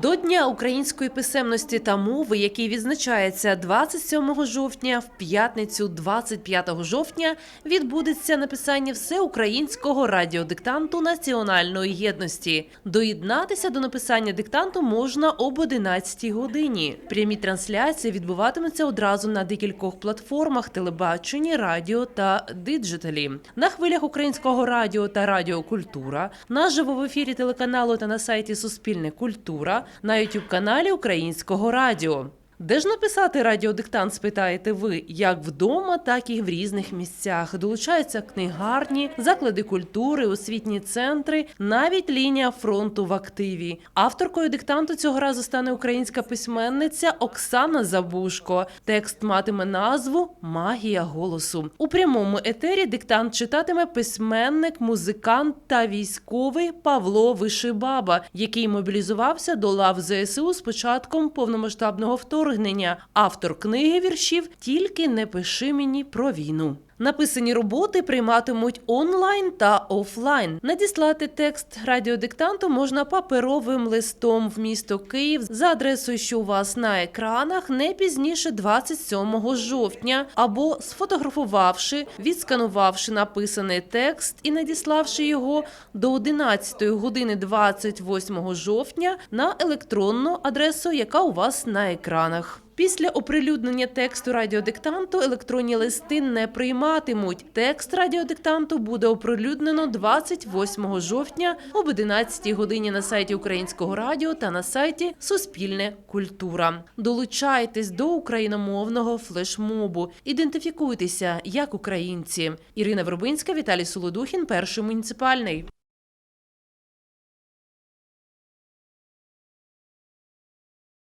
До Дня української писемності та мови, який відзначається 27 жовтня, в п'ятницю 25 жовтня, відбудеться написання всеукраїнського радіодиктанту національної єдності. Доєднатися до написання диктанту можна об 11 годині. Прямі трансляції відбуватимуться одразу на декількох платформах телебаченні, радіо та диджиталі. На хвилях українського радіо та радіо Культура, наживо в ефірі телеканалу та на сайті Суспільне культура, на youtube каналі Українського радіо. Де ж написати радіодиктант, спитаєте ви, як вдома, так і в різних місцях. Долучаються книгарні, заклади культури, освітні центри, навіть лінія фронту в активі. Авторкою диктанту цього разу стане українська письменниця Оксана Забушко. Текст матиме назву Магія голосу. У прямому етері диктант читатиме письменник, музикант та військовий Павло Вишибаба, який мобілізувався до лав ЗСУ з початком повномасштабного вторгнення. Автор книги віршів Тільки не пиши мені про війну. Написані роботи прийматимуть онлайн та офлайн. Надіслати текст радіодиктанту можна паперовим листом в місто Київ за адресою, що у вас на екранах, не пізніше 27 жовтня, або сфотографувавши, відсканувавши написаний текст і надіславши його до 11 години 28 жовтня на електронну адресу, яка у вас на екранах. Після оприлюднення тексту радіодиктанту електронні листи не прийматимуть. Текст радіодиктанту буде оприлюднено 28 жовтня об 11 годині на сайті Українського радіо та на сайті Суспільне культура. Долучайтесь до україномовного флешмобу. Ідентифікуйтеся як українці. Ірина Вербинська, Віталій Солодухін, перший муніципальний.